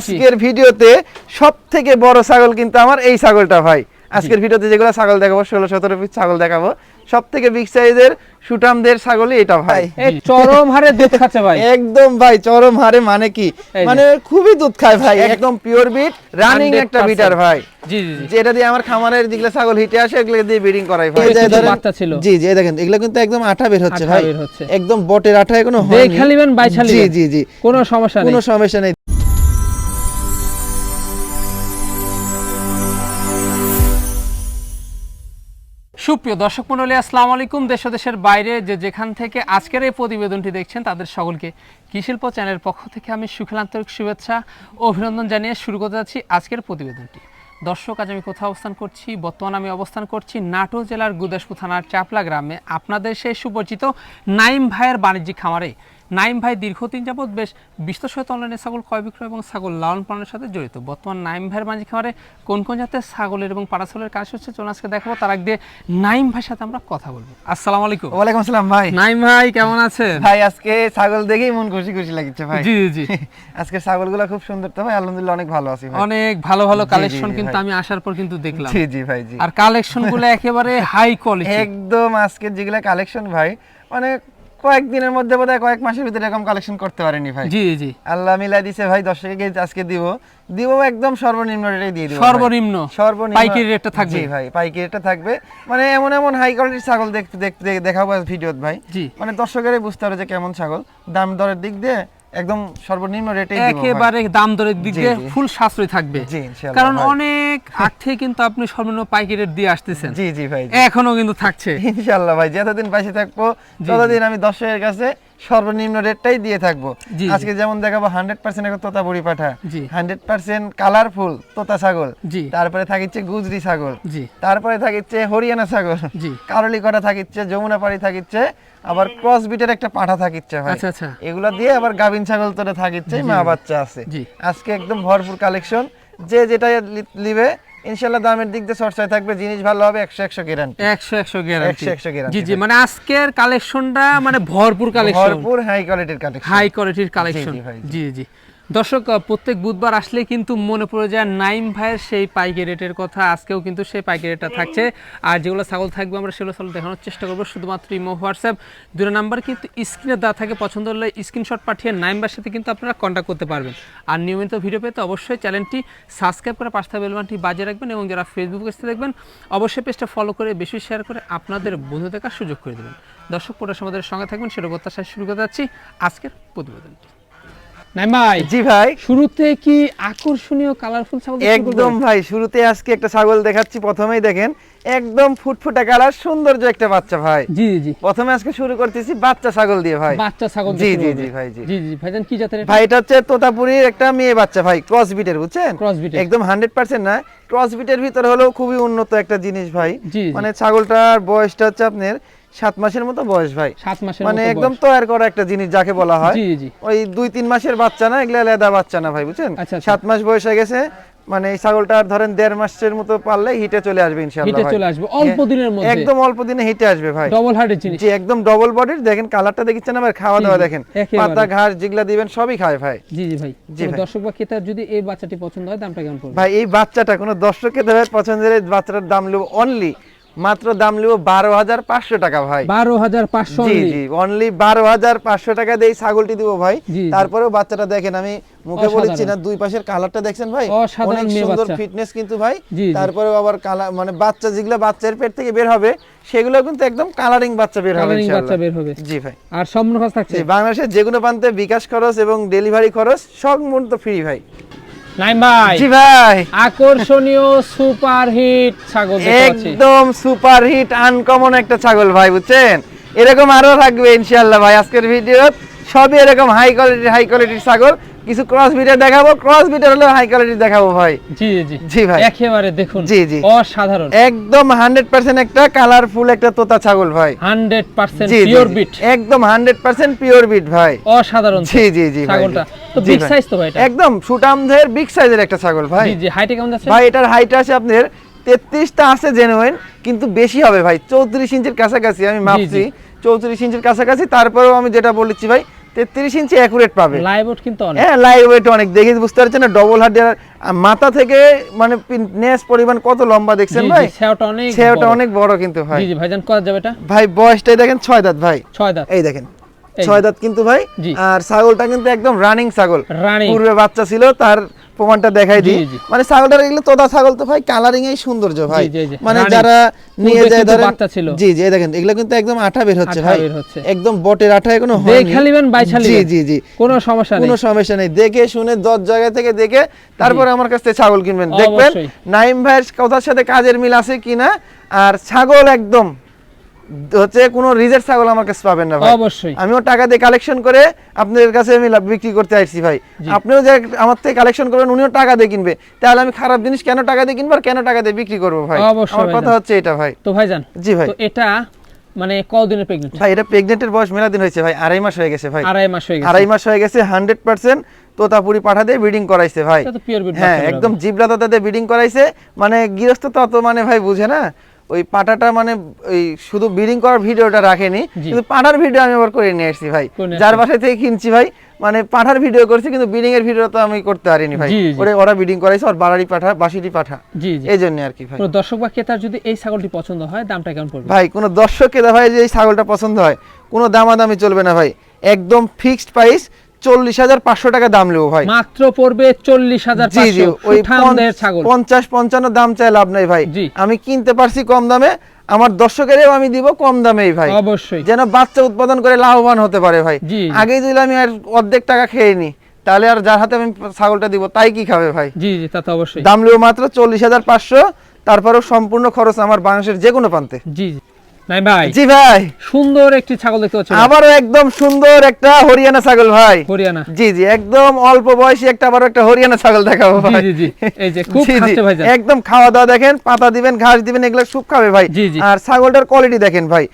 আজকের ভিডিওতে সব থেকে বড় ছাগল কিন্তু আমার এই ছাগলটা ভাই। আজকের ভিডিওতে যেগুলো ছাগল দেখাবো ষোলো সতেরো পিস ছাগল দেখাবো সব থেকে বিগ সাইজের সুটামদের ছাগলই এটা ভাই। চরম হারে দুধ খাচ্ছে ভাই। একদম ভাই চরম হারে মানে কি? মানে খুবই দুধ খায় ভাই একদম পিওর বিট রানিং একটা বিটার ভাই। জি জি জি। যেটা দিয়ে আমার খামারের যেগুলো ছাগল হিটে আসে এগুলো দিয়ে ব্রিডিং করাই ভাই। এই বাচ্চা ছিল। জি জি এই দেখেন এগুলো কিন্তু একদম আঠা বের হচ্ছে ভাই। একদম বটের আঠা এখনও হয়নি। দেখা নিবেন বাইছা জি জি জি। কোনো সমস্যা নেই। কোনো সমস্যা নেই। সুপ্রিয় দর্শক মন্ডলী আসসালামু আলাইকুম। দেশ দেশের বাইরে যে যেখান থেকে আজকের এই প্রতিবেদনটি দেখছেন, তাদের সকলকে কৃষিল্প চ্যানেলের পক্ষ থেকে আমি সুখিল আন্তরিক শুভেচ্ছা ও অভিনন্দন জানিয়ে শুরু করতে যাচ্ছি আজকের প্রতিবেদনটি। দর্শক, আজ আমি কোথাও অবস্থান করছি? বর্তমানে আমি অবস্থান করছি নাটোর জেলার গুদাসপুর থানার চাপলা গ্রামে। আপনাদের সেই সুপরিচিত নাইম ভাইয়ের বাণিজ্যিক খামারে। নাইম ভাই দীর্ঘদিন যাবৎ বেশ বিস্তর সহিত অনলাইনে ছাগল ক্রয় বিক্রয় এবং ছাগল লালন পালনের সাথে জড়িত। বর্তমান নাইম ভাইয়ের বাণিজ্যিক খামারে কোন কোন জাতের ছাগলের এবং পাড়া ছাগলের কাজ হচ্ছে চলুন আজকে দেখাবো। তার আগে নাইম ভাইয়ের সাথে আমরা কথা বলব। আসসালামু আলাইকুম। ওয়ালাইকুম আসসালাম ভাই। নাইম ভাই কেমন আছেন? ভাই আজকে ছাগল দেখেই মন খুশি খুশি লাগছে ভাই। জি জি আজকে ছাগলগুলো খুব সুন্দর তো ভাই আলহামদুলিল্লাহ অনেক ভালো আছি ভাই। অনেক ভালো ভালো কালেকশন কিন্তু আমি আসার পর কিন্তু দেখলাম। জি জি ভাই জি। আর কালেকশনগুলো একেবারে হাই কোয়ালিটি একদম আজকে যেগুলা কালেকশন ভাই মানে কয়েকদিনের মধ্যে বোধহয় কয়েক মাসের ভিতরে এরকম কালেকশন করতে পারেনি ভাই। জি জি। আল্লাহ মিলাই দিছে ভাই দর্শকে আজকে দিব। দিব একদম সর্বনিম্ন রেটে দিয়ে দিব সর্বনিম্ন? সর্বনিম্ন পাইকারি রেটটা থাকবে? জি ভাই পাইকারি রেটটা থাকবে। মানে এমন এমন হাই কোয়ালিটির ছাগল দেখতে দেখতে দেখাবো ভিডিওত ভাই। জি। মানে দর্শকেরাই বুঝতে হবে যে কেমন ছাগল। দাম দরের দিক দিয়ে একদম সর্বনিম্ন রেটে একেবারে দাম দরের দিক। ফুল সাশ্রয় থাকবে। কারণ অনেক আগ থেকে কিন্তু আপনি সর্বনিম্ন পাইকারি রেট দিয়ে আসতেছেন। জি জি ভাই এখনও কিন্তু থাকছে। ইনশাআল্লাহ ভাই যতদিন পাশে থাকব ততদিন আমি দর্শকের কাছে সর্বনিম্ন রেটটাই দিয়ে থাকব। আজকে যেমন দেখাবো হান্ড্রেড পার্সেন্ট একটা তোতা বুড়ি পাঠা। হান্ড্রেড পার্সেন্ট কালারফুল তোতা ছাগল। তারপরে থাকিচ্ছে গুজরি ছাগল। তারপরে থাকিচ্ছে হরিয়ানা ছাগল। জি। কারলি করা থাকিচ্ছে যমুনা পাড়ি থাকিচ্ছে আবার ক্রস বিটের একটা পাঠা থাকিচ্ছে ভাই। আচ্ছা আচ্ছা। এগুলা দিয়ে আবার গাভিন ছাগল তোরা থাকিচ্ছে মা বাচ্চা আছে। আজকে একদম ভরপুর কালেকশন যে যেটা লিবে ইনশাল্লাহ দামের দিক দিয়ে চর্চায় থাকবে জিনিস ভালো হবে একশো একশো গ্যারান্টি একশো একশো গ্যারান্টি একশো একশো গ্যারান্টি জি জি মানে আজকের কালেকশনটা মানে ভরপুর কালেকশন ভরপুর হাই কোয়ালিটির কালেকশন হাই কোয়ালিটির কালেকশন জি জি। দর্শক প্রত্যেক বুধবার আসলে কিন্তু মনে পড়ে যায় নাইম ভাইয়ের সেই পাইকারি রেটের কথা। আজকেও কিন্তু সেই পাইকারি রেটটা থাকছে। আর যেগুলো ছাগল থাকবে, আমরা সেগুলো ছাগল দেখানোর চেষ্টা করব। শুধুমাত্র ইমো, হোয়াটসঅ্যাপ দুটো নাম্বার কিন্তু স্ক্রিনে দেওয়া থাকে। পছন্দ হলে স্ক্রিনশট পাঠিয়ে নাইম ভাইয়ের সাথে কিন্তু আপনারা কন্ট্যাক্ট করতে পারবেন। আর নিয়মিত ভিডিও পেতে অবশ্যই চ্যানেলটি সাবস্ক্রাইব করে পাঁচটা বেলবানটি বাজিয়ে রাখবেন এবং যারা ফেসবুক পেজে দেখবেন, অবশ্যই পেজটা ফলো করে বেশি শেয়ার করে আপনাদের বন্ধু দেখার সুযোগ করে দেবেন। দর্শক, পুরো আমাদের সঙ্গে থাকবেন সেটা প্রত্যাশা শুরু করতে যাচ্ছি আজকের প্রতিবেদনটি। ভাই জি ভাই। শুরুতে কি আকর্ষণীয় কালারফুল ছাগল একদম ভাই শুরুতে আজকে একটা ছাগল দেখাচ্ছি প্রথমেই দেখেন একদম ফুটফুটা কালার সৌন্দর্য একটা বাচ্চা ভাই। জি জি প্রথমে আজকে শুরু করতেছি বাচ্চা ছাগল দিয়ে ভাই। বাচ্চা ছাগল জি, জি, জি, ভাই, জি। জি জি ভাইজান কি জাতের ভাই এটা হচ্ছে তোতাপুরির একটা মেয়ে বাচ্চা ভাই ক্রস বিটের বুঝছেন? ক্রস বিটের একদম হান্ড্রেড পার্সেন্ট না ক্রস বিটের ভিতরে হলেও খুবই উন্নত একটা জিনিস ভাই। মানে ছাগলটার বয়সটা হচ্ছে আপনার সাত মাসের মতো বয়স ভাই। সাত মাসের মানে একদম। তৈরি করা একটা জিনিস যাকে বলা হয়। জি জি। ওই দুই তিন মাসের বাচ্চা না এগুলা লেদা বাচ্চা না ভাই বুঝছেন? আচ্ছা, আচ্ছা। সাত মাস বয়স হয়ে গেছে মানে এই ছাগলটার ধরেন দেড় মাসের মতো পারলে হিটে চলে আসবে ইনশাল্লাহ হিটে চলে আসবে অল্প দিনের মধ্যে। একদম অল্প দিনে হিটে আসবে ভাই। ডবল হার্টের জিনিস। জি একদম ডবল বডির দেখেন কালারটা দেখছেন আবার খাওয়া দাওয়া দেখেন। পাতা ঘাস যেগুলা দিবেন সবই খায় ভাই। জি জি ভাই। জি দর্শক বা ক্রেতার যদি এই বাচ্চাটি পছন্দ হয় দামটা কেমন পড়বে? ভাই এই বাচ্চাটা কোনো দর্শকের দেবে পছন্দের বাচ্চাটার দাম নেব অনলি মাত্র দাম নেব বারো হাজার পাঁচশো টাকা ভাই। বারো হাজার পাঁচশো জি জি অনলি বারো হাজার পাঁচশো টাকা দিয়ে ছাগলটি দিব ভাই। তারপরেও বাচ্চাটা দেখেন আমি মুখে বলেছি না দুই পাশের কালারটা দেখছেন ভাই? অনেক সুন্দর। ফিটনেস কিন্তু ভাই। তারপরেও আবার কালার মানে বাচ্চা যেগুলো বাচ্চার পেট থেকে বের হবে সেগুলো কিন্তু একদম কালারিং বাচ্চা বের হবে বাচ্চা বের হবে। জি ভাই। আর সম্পূর্ণ খরচ থাকছে? বাংলাদেশের যে কোনো প্রান্তে বিকাশ খরচ এবং ডেলিভারি খরচ সম্পূর্ণ ফ্রি ভাই। নাইম ভাই। জি ভাই। আকর্ষণীয় সুপার হিট ছাগল একদম সুপার হিট আনকমন একটা ছাগল ভাই বুঝছেন? এরকম আরও থাকবে ইনশাল্লাহ ভাই আজকের ভিডিও সবই এরকম হাই কোয়ালিটির হাই কোয়ালিটির ছাগল। কিছু ক্রস বিটার দেখাবো ক্রস বিটার হলে হাই কোয়ালিটির দেখাবো ভাই। জি জি। জি ভাই। একেবারে দেখুন জি, জি। অসাধারণ। একদম হান্ড্রেড পার্সেন্ট একটা কালারফুল একটা তোতা ছাগল ভাই। হান্ড্রেড পার্সেন্ট জি জি, পিওর জি। বিট একদম হান্ড্রেড পার্সেন্ট পিওর বিট ভাই। অসাধারণ জি জি জি ছাগলটা। তো বিগ সাইজ তো ভাই এটা? একদম সুটামদের বিগ সাইজের একটা ছাগল ভাই। জি জি। হাইটে কেমন যাচ্ছে? ভাই এটার হাইট আছে আপনার তেত্রিশটা আছে জেনুইন কিন্তু বেশি হবে ভাই। চৌত্রিশ ইঞ্চির কাছাকাছি আমি মাপছি। চৌত্রিশ ইঞ্চির কাছাকাছি তারপরেও আমি যেটা বলেছি ভাই তেত্রিশ ইঞ্চি অ্যাকুরেট পাবে। লাইভ কিন্তু অনেক। হ্যাঁ লাইভ ওয়েট অনেক। দেখে বুঝতে পারছেন না ডবল হার্ড মাথা থেকে মানে নেস পরিমাণ কত লম্বা দেখছেন ভাই? সেওটা অনেক সেওটা অনেক বড় কিন্তু ভাই। জি জি ভাইজান কত যাবে এটা? ভাই বয়সটাই দেখেন ছয় দাঁত ভাই। ছয় দাঁত। এই দেখেন ছয় দাঁত কিন্তু ভাই। আর ছাগলটা কিন্তু একদম রানিং ছাগল। রানী পূর্বে বাচ্চা ছিল তার প্রমাণটা দেখাই দিই। মানে ছাগলটার এগুলো তোতা ছাগল তো ভাই কালারিং এই সৌন্দর্য ভাই। মানে যারা নিয়ে যায় ধরেন জি জি এই দেখেন এগুলো কিন্তু একদম আঠা বের হচ্ছে ভাই। একদম বটের আঠা এখনও হয়নি। দেখা লিবেন বাইছা জি জি জি। কোনো সমস্যা নেই। কোনো সমস্যা নেই। দেখে শুনে দশ জায়গা থেকে দেখে তারপরে আমার কাছ থেকে ছাগল কিনবেন। দেখবেন। নাইম ভাইয়ের কথার সাথে কাজের মিল আছে কিনা? আর ছাগল একদম হচ্ছে কোনো রিজেক্ট ছাগল আমার কাছে পাবেন না ভাই। অবশ্যই। আমিও টাকা দিয়ে কালেকশন করে আপনাদের কাছে আমি বিক্রি করতে আসছি ভাই। আপনিও যে আমার থেকে কালেকশন করবেন উনিও টাকা দিয়ে কিনবে। তাহলে আমি খারাপ জিনিস কেন টাকা দিয়ে কিনবো আর কেন টাকা দিয়ে বিক্রি করব ভাই? আমার কথা হচ্ছে এটা ভাই। তো ভাইজান জি ভাই। তো এটা মানে কতদিনের প্রেগনেন্ট ভাই এটা প্রেগনেন্টের বয়স মেলা দিন হয়েছে ভাই আড়াই মাস হয়ে গেছে ভাই। আড়াই মাস হয়ে গেছে। আড়াই মাস হয়ে গেছে হান্ড্রেড পার্সেন্ট তোতাপুরি পাঠা দিয়ে ব্রিডিং করাইছে ভাই। হ্যাঁ একদম জিবলা তোতা দিয়ে ব্রিডিং করাইছে। মানে গৃহস্থ তত মানে ভাই বুঝে না। ওই পাটাটা মানে ওই শুধু ব্রিডিং করার ভিডিওটা রাখেনি কিন্তু পাঠার ভিডিও আমি আবার করে নিয়ে আসছি ভাই। যার। বাসায় থেকে কিনছি ভাই মানে পাঠার ভিডিও করছি কিন্তু ব্রিডিং এর ভিডিও তো আমি করতে পারিনি ভাই। ওরে ওরা ব্রিডিং করাইছে আর বাড়ারি পাঠা বাসিটি পাঠা। জি জি। এই জন্য আর কি ভাই। কোনো দর্শক বা ক্রেতার যদি এই ছাগলটি পছন্দ হয় দামটা কেমন পড়বে? ভাই কোনো দর্শককে ভাই যে এই ছাগলটা পছন্দ হয় কোনো দামাদামি চলবে না ভাই। একদম ফিক্সড প্রাইস চল্লিশ হাজার পাঁচশো টাকা দাম নেব ভাই। মাত্র পড়বে চল্লিশ হাজার জি জি ওই ছাগল। পঞ্চাশ পঞ্চান্ন দাম চাই লাভ নাই ভাই। আমি কিনতে পারছি কম দামে আমার দর্শকেরও আমি দিব কম দামেই ভাই। অবশ্যই। যেন বাচ্চা উৎপাদন করে লাভবান হতে পারে ভাই। আগে যদি আমি আর অর্ধেক টাকা খেয়ে নি তাহলে আর যার হাতে আমি ছাগলটা দিব তাই কি খাবে ভাই? জি জি তা তো অবশ্যই। দাম নেব মাত্র চল্লিশ হাজার পাঁচশো তারপরেও সম্পূর্ণ খরচ আমার বাংলাদেশের যে কোনো প্রান্তে। জি জি। নাই ভাই? জি ভাই। সুন্দর একটি ছাগল দেখতে পাচ্ছি আবারও একদম সুন্দর একটা হরিয়ানা ছাগল ভাই। হরিয়ানা। জি জি একদম অল্প বয়সী একটা আবার একটা হরিয়ানা ছাগল দেখাবো ভাই। জি জি এই যে খুব। খাচ্ছে ভাই একদম খাওয়া দাওয়া দেখেন পাতা দিবেন ঘাস দিবেন এগুলো সব খাবে ভাই। আর ছাগলটার কোয়ালিটি দেখেন ভাই।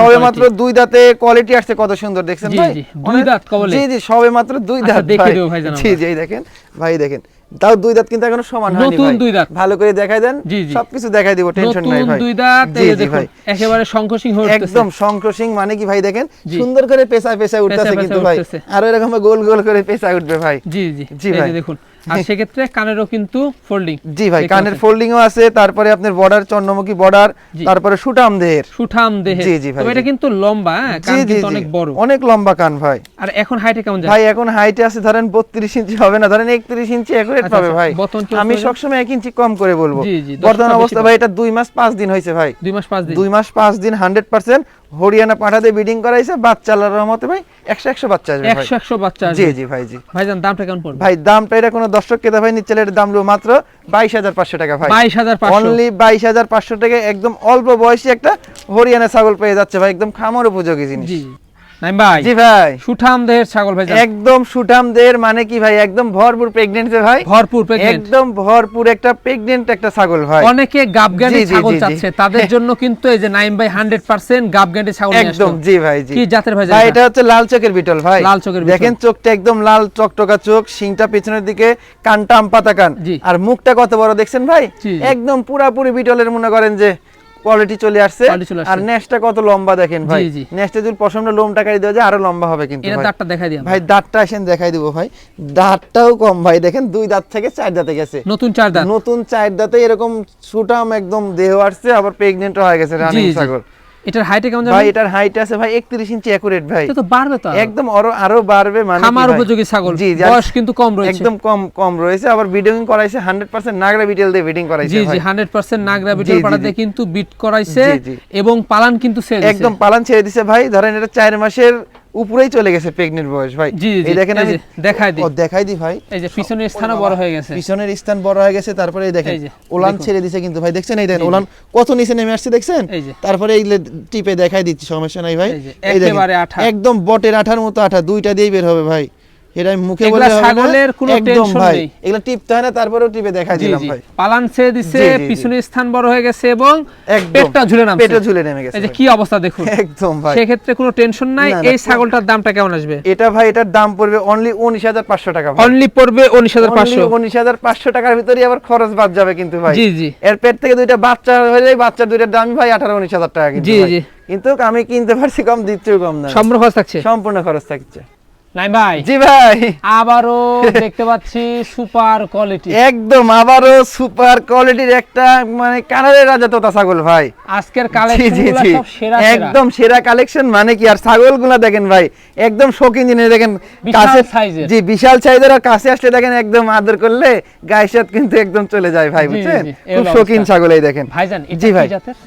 সবে মাত্র দুই দাঁতে কোয়ালিটি আসছে কত সুন্দর দেখছেন ভাই? জি, দুই দাঁত কবলে। জি জি সবে মাত্র দুই আচ্ছা, দাঁত ভাই। দেবো ভাইজান জি জি এই দেখেন ভাই দেখেন। তাও দুই দাঁত কিন্তু এখনও সমান হয়নি নতুন। দুই দাঁত। ভালো করে দেখাই দেন। সবকিছু দেখাই দিব টেনশন নাই নতুন ভাই দুই দাঁত এই দেখুন একেবারে শঙ্কর সিংহ উঠতেছে। একদম শঙ্খসিং মানে কি ভাই দেখেন সুন্দর করে পেশায় পেশায় উঠতেছে কিন্তু ভাই। আর এরকম গোল গোল করে পেশায় উঠবে ভাই জি জি জি এই ভাই। দেখুন আর সেক্ষেত্রে কানেরও কিন্তু ফোল্ডিং জি ভাই কানের ফোল্ডিংও আছে তারপরে আপনার বর্ডার চন্দ্রমুখী বর্ডার তারপরে সুটাম দেহের। সুঠাম দেহে জি, জি ভাই, এটা কিন্তু লম্বা হ্যাঁ, কান কিন্তু অনেক বড়। অনেক লম্বা কান ভাই। আর এখন হাইটে কেমন যায়? ভাই এখন হাইটে আছে ধরেন বত্রিশ ইঞ্চি হবে না ধরেন একত্রিশ ইঞ্চি একুরেট পাবে আচ্ছা। ভাই। আমি সবসময় এক ইঞ্চি কম করে বলব। বর্তমান অবস্থা ভাই এটা দুই মাস পাঁচ দিন হয়েছে ভাই। দুই মাস পাঁচ দিন। দুই মাস পাঁচ দিন হান্ড্রেড পার্সেন্ট হরিয়ানা পাঠাতে বিডিং করাইছে বাচ্চা আল্লাহর রহমতে ভাই একশো একশো বাচ্চা আসবে একশো একশো বাচ্চা জি জি ভাই জি। ভাইজান দামটা কেমন পড়বে? ভাই দামটা এটা কোনো দর্শক কেতা ভাই নিচ্ছে এর দাম মাত্র বাইশ হাজার পাঁচশো টাকা ভাই। বাইশ হাজার অনলি বাইশ হাজার পাঁচশো টাকা একদম অল্প বয়সী একটা হরিয়ানা ছাগল পেয়ে যাচ্ছে ভাই একদম খামার উপযোগী জিনিস। জি। নাইম ভাই জি ভাই। সুঠাম দেহের ছাগল ভাইজান একদম সুঠাম দের মানে কি ভাই? একদম ভরপুর প্রেগনেন্সি ভাই। ভরপুর প্রেগনেন্ট একদম ভরপুর একটা প্রেগনেন্ট একটা ছাগল ভাই। অনেকে গাবগান্ডি জি, জি, ছাগল জি, জি। চাচ্ছে তাদের জন্য কিন্তু এই যে নাইম ভাই হান্ড্রেড পার্সেন্ট গাবগান্ডি ছাগল একদম জি ভাই জি। কি জাতের ভাই ভাই এটা? হচ্ছে লাল চোখের বিটল ভাই। লাল চোখের দেখেন চোখটা একদম লাল চকটকা চোখ শিংটা পেছনের দিকে কানটা আম পাতা কান আর মুখটা কত বড় দেখছেন ভাই। একদম পুরাপুরি বিটলের মনে করেন যে কোয়ালিটি চলে আসছে। আর নেস্টটা কত লম্বা দেখেন ভাই জি। যদি পশমটা লোমটা কাটি দেওয়া যায় আরও লম্বা হবে কিন্তু এটা। দাঁতটা দেখাই দিই ভাই দাঁতটা আসেন দেখাই দিব ভাই দাঁতটাও কম ভাই দেখেন দুই দাঁত থেকে চার দাঁতে গেছে নতুন চার দাঁত নতুন চার দাঁতে এরকম সুটাম একদম দেহ আসছে আবার প্রেগনেন্ট হয়ে গেছে রানিং জি। এটার হাইট কেমন ভাই এটার হাইট আছে ভাই 31 ইঞ্চি একুরেট ভাই। এটা তো বাড়বে তো একদম আরও আরও বাড়বে মানে খামার উপযোগী ছাগল। বয়স কিন্তু কম রয়েছে। একদম কম কম রয়েছে। আবার বিডিং করাইছে 100% নাগরা বিটেল দিয়ে ভিডিং করাইছে জি জি ভাই হান্ড্রেড পার্সেন্ট নাগরা বিটেল পাড়াতে কিন্তু বিট করাইছে। এবং পালান কিন্তু ছেড়ে দিছে। একদম পালান ছেড়ে দিছে ভাই। ধরেন এটা 4 মাসের উপরেই চলে গেছে প্রেগনেন্ট বয়স ভাই। এই দেখেন আমি দেখাই দিই। ও দেখাই দি ভাই। এই যে পিছনের স্থানও বড় হয়ে গেছে। পিছনের স্থান বড় হয়ে গেছে তারপরে এই দেখেন ওলান ছেড়ে দিছে কিন্তু ভাই দেখছেন এই দেখেন। ওলান কত নিচে নেমে আসছে দেখছেন। তারপরে এই টিপে দেখাই দিচ্ছি সমস্যা নাই ভাই। এই দেখেন, একদম বটের আঠার মতো আঠা দুইটা দিয়ে বের হবে ভাই। এটা মুখে বলে ছাগলের কোনো ভাই নেই। এগুলা টিপতে হয় না তারপরেও টিপে দেখাই জি দিলাম ভাই। পালান ছেড়ে দিছে। পিছনের স্থান বড় হয়ে গেছে এবং পেটটা ঝুলে নামছে। পেটে ঝুলে নেমে গেছে এই যে কি অবস্থা দেখুন। একদম ভাই। সেক্ষেত্রে কোনো টেনশন নাই। এই ছাগলটার দামটা কেমন আসবে? এটা ভাই এটার দাম পড়বে অনলি উনিশ হাজার পাঁচশো টাকা ভাই। অনলি পড়বে উনিশ হাজার পাঁচশো। উনিশ হাজার পাঁচশো টাকার ভিতরে আবার খরচ বাদ যাবে কিন্তু ভাই। জি জি। এর পেট থেকে দুইটা বাচ্চা হয়ে যায় বাচ্চার দুইটার দামই ভাই আঠারো উনিশ হাজার টাকা কিন্তু জি, জি। কিন্তু আমি কিনতে পারছি কম দিচ্ছেও কম না। সম্পূর্ণ খরচ থাকছে। সম্পূর্ণ খরচ থাকছে। নাই ভাই? জি ভাই। আবারও দেখতে পাচ্ছি সুপার কোয়ালিটি। একদম আবারও সুপার কোয়ালিটির একটা মানে কানারের রাজা তোতা ছাগল ভাই। আজকের কালেকশন সব সেরা একদম সেরা কালেকশন মানে কি? আর ছাগলগুলা দেখেন ভাই একদম শৌখিন জিনিস দেখেন। কাছে সাইজের। জি বিশাল সাইজের আর কাছে আসলে দেখেন একদম আদর করলে গায়ের কিন্তু একদম চলে যায় ভাই বুঝছেন? খুব শৌখিন ছাগল এই দেখেন। ভাইজান এটা জি ভাই।